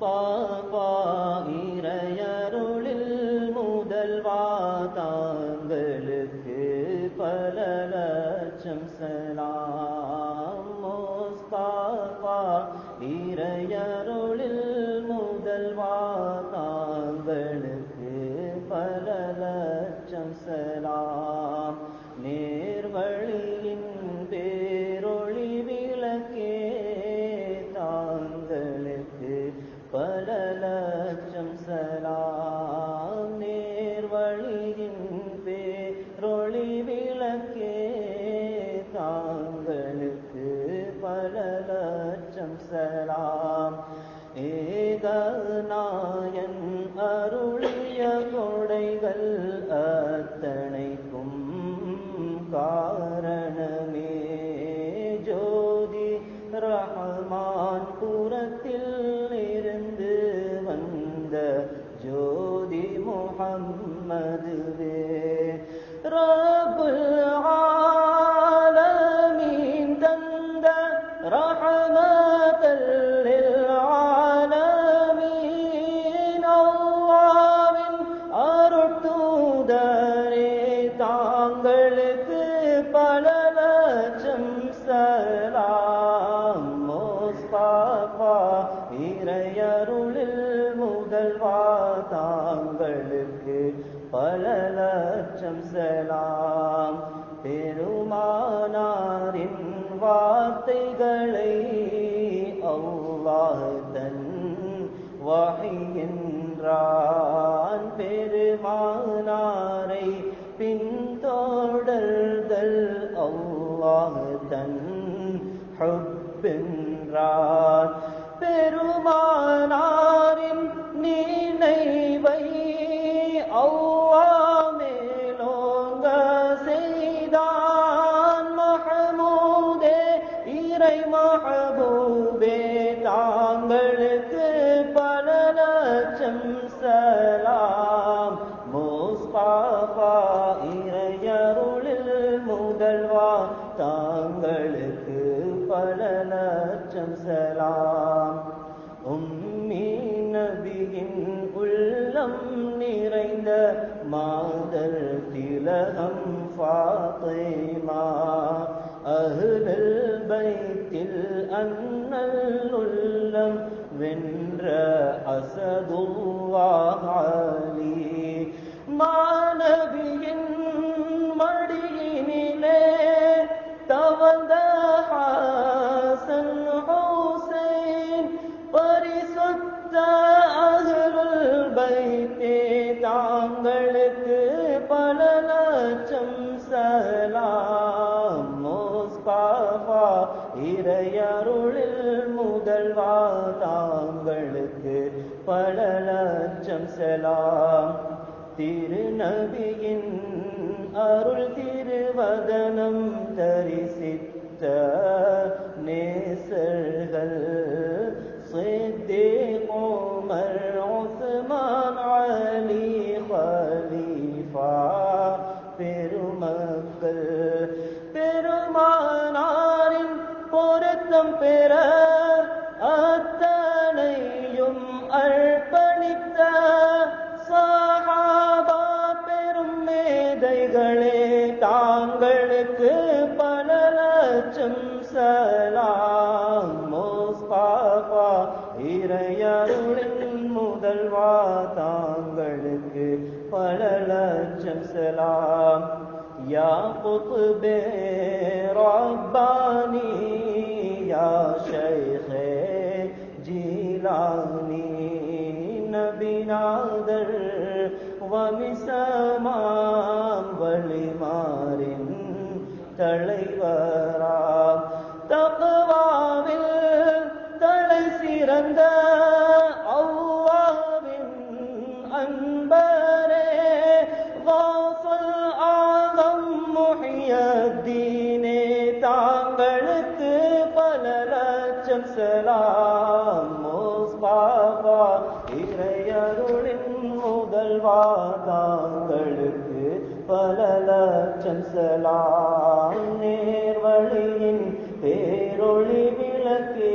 முஸ்பாபா இறையருளில் முதல்வா தாங்களுக்கு பல லட்சம் சலாம். முஸ்பாபா இறையருளில் நாயன் அருளிய கொடைகள் அத்தனைக்கும் காரணமே. ஜோதி ரஹமான் புறத்தில் இருந்து வந்த ஜோதி முகம்மதுவே ரா பல லட்சம் செலாம். பெருமானாரின் வார்த்தைகளை அல்லாஹ் தன் வகையின்றான். பெருமானாரை பின்தோடல்தல் அல்லாஹ் தன் ஹுப்பென்றான். பெருமானாரின் நினைவை அல்லாஹ் சலாம் உம்மி நபியின் உள்ளம் நிறைந்த மாதர் திலகம் ஃபாத்திமா அஹ்லல் பைத்தில் அன்னல் உள்ளம் வென்ற அசதுல்லாஹ் பரிசுத்த அகருள் பைத்தே தாங்களுக்கு பல லட்சம் சலாம். மோஸ்பாபா இறையருளில் முதல்வா தாங்களுக்கு பல லட்சம் சலாம். திருநபியின் அருள் திருவதனம் தரிசித்த பெருமானாரின் பொருத்தம் பெற அத்தனையும் அர்ப்பணித்த சஹாபா பெரும் மேதைகளே தாங்களுக்கு பல லட்சம் சலாம். மோஸ்பாபா இறையருளின் முதல்வா தாங்களுக்கு பல லட்சம் சலாம். يا قطب رباني يا شيخ جيلاني. نبي نادر ومسامام ولمار تليورا. تقوى من تلسي மோஸ்பாபா இறையருளின் முதல்வா தாங்களுக்கு பல லட்சம் சலாம் நேர்வழியின் பேரொளி விளக்கே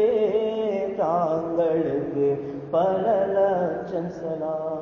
தாங்களுக்கு பல லட்சம் சலாம்